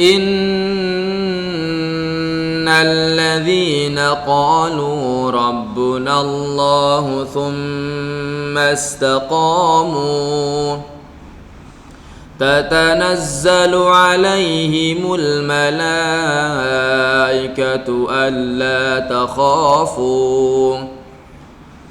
ان الذين قالوا ربنا الله ثم استقاموا تتنزل عليهم الملائكه الا تخافوا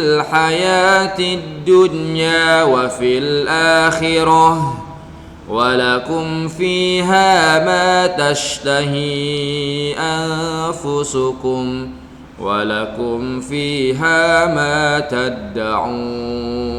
الحياة الدنيا وفي الآخرة ولكم فيها ما تشتهي أنفسكم ولكم فيها ما تدعون